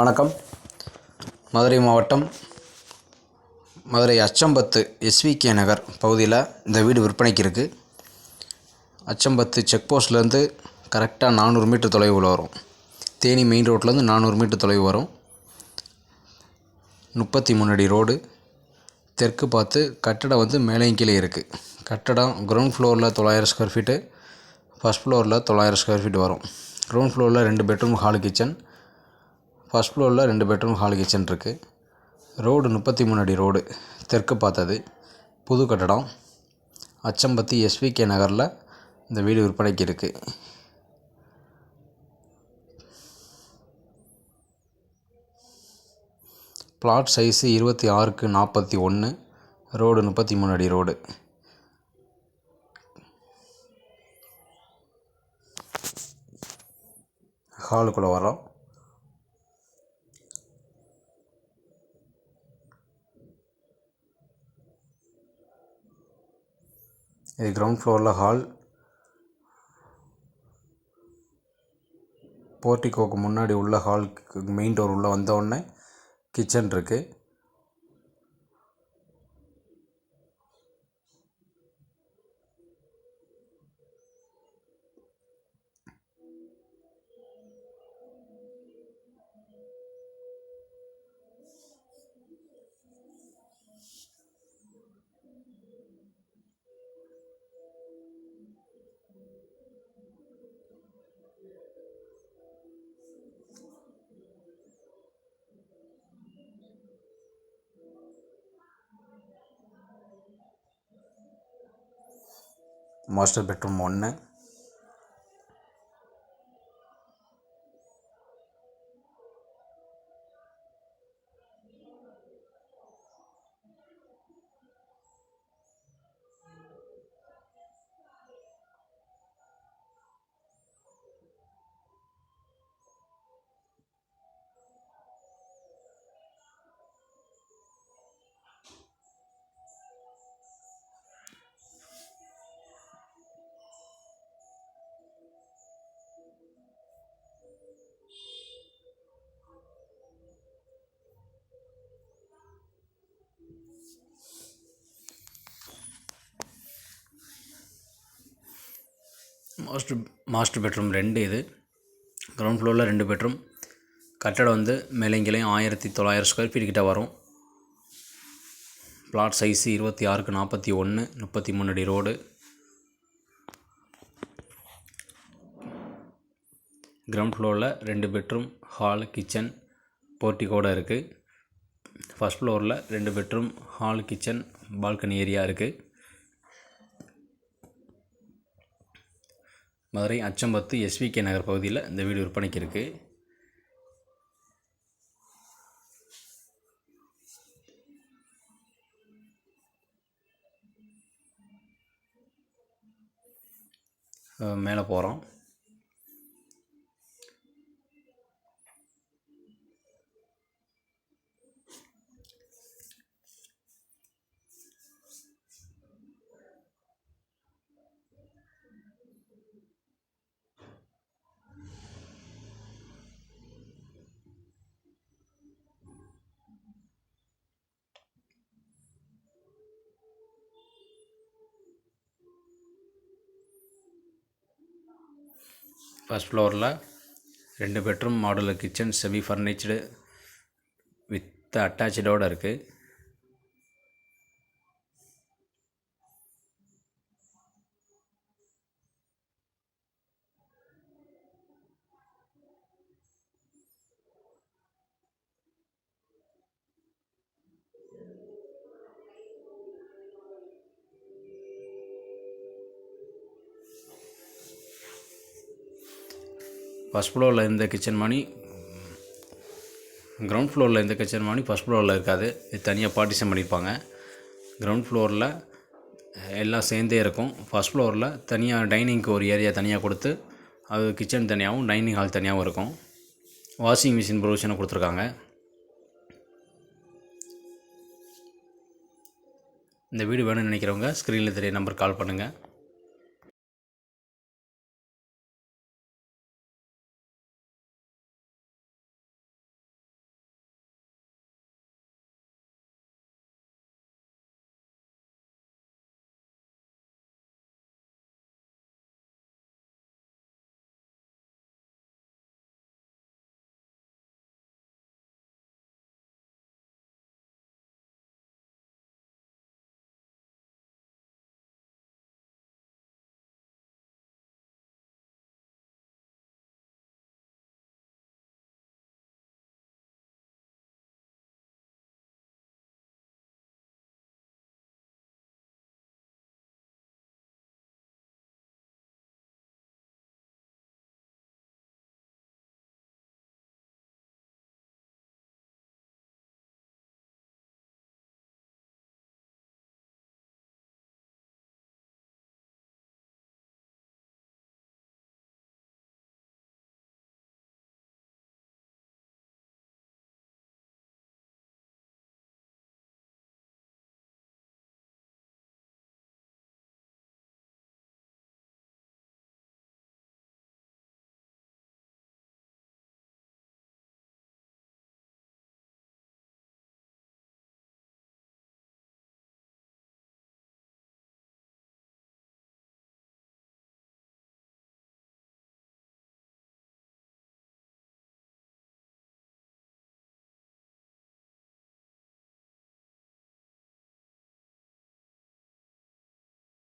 வணக்கம். மதுரை மாவட்டம் மதுரை அச்சம்பத்து எஸ்விகே நகர் பகுதியில் இந்த வீடு விற்பனைக்கு இருக்குது அச்சம்பத்து செக் போஸ்ட்லேருந்து கரெக்டாக நானூறு மீட்டர் தொலைவில் வரும். தேனி மெயின் ரோட்லேருந்து நானூறு மீட்டர் தொலைவு வரும். முப்பத்தி மூணு அடி ரோடு. தெற்கு பார்த்து கட்டடம் வந்து மேலேயும் கீழே இருக்குது கட்டடம் கிரவுண்ட் ஃப்ளோரில் தொள்ளாயிரம் ஸ்கொயர் ஃபீட்டு ஃபஸ்ட் ஃப்ளோரில் தொள்ளாயிரம் ஸ்கொயர் ஃபீட் வரும். கிரவுண்ட் ஃப்ளோரில் ரெண்டு பெட்ரூம் ஹால் கிச்சன் ஃபஸ்ட் ஃப்ளோரில் ரெண்டு பெட்ரூம் ஹால் கிச்சன் இருக்குது ரோடு முப்பத்தி மூணு அடி ரோடு தெற்கு பார்த்தது. புது கட்டடம். அச்சம்பத்தி எஸ்விகே நகரில் இந்த வீடு விற்பனைக்கு இருக்குது பிளாட் சைஸு இருபத்தி ஆறுக்கு நாற்பத்தி ஒன்று ரோடு முப்பத்தி மூணு அடி ரோடு ஹாலுக்குள்ளே வரோம் இது கிரவுண்ட் ஃப்ளோரில் ஹால் போர்டிகோக்கு முன்னாடி உள்ள ஹால் மெயின் டோர் உள்ளே வந்தோடனே கிச்சன் இருக்குது மாஸ்டர் பெட்ரூம் ஒன்று மாஸ்டர் மாஸ்டர் பெட்ரூம் ரெண்டு இது. கிரவுண்ட் ஃப்ளோரில் ரெண்டு பெட்ரூம் கட்டடம் வந்து மேலேங்கிலையும் ஆயிரத்தி தொள்ளாயிரம் ஸ்கொயர் ஃபீட் கிட்ட வரும். பிளாட் சைஸு இருபத்தி ஆறுக்கு நாற்பத்தி ஒன்று முப்பத்தி மூணு அடி ரோடு கிரவுண்ட் ஃப்ளோரில் ரெண்டு பெட்ரூம் ஹால் கிச்சன் போர்ட்டிகோடு இருக்குது ஃபஸ்ட் ஃப்ளோரில் ரெண்டு bedroom hall kitchen balcony area இருக்குது மதுரை அச்சம்பத்து எஸ்விகே நகர் பகுதியில் இந்த வீடு விற்பனைக்கு இருக்குது மேலே போகிறோம் ஃபஸ்ட் ஃப்ளோரில் ரெண்டு bedroom modular kitchen semi furnished with அட்டாச்சோடு இருக்குது ஃபஸ்ட் ஃப்ளோரில் இருந்த கிச்சன் மணி கிரவுண்ட் ஃப்ளோரில் இருந்த கிச்சன் மணி ஃபஸ்ட் ஃப்ளோரில் இருக்காது. இது தனியாக பார்ட்டிஷன் பண்ணியிருப்பாங்க கிரவுண்ட் ஃப்ளோரில் எல்லாம் சேர்ந்தே இருக்கும். ஃபஸ்ட் ஃப்ளோரில் தனியாக டைனிங்க்கு ஒரு ஏரியா தனியாக கொடுத்து அது கிச்சன் தனியாகவும் டைனிங் ஹால் தனியாகவும் இருக்கும். வாஷிங் மிஷின் ப்ரொவிஷனும் கொடுத்துருக்காங்க. இந்த வீடு வேணும்னு நினைக்கிறவங்க ஸ்க்ரீனில் தெரிய நம்பர் கால் பண்ணுங்கள்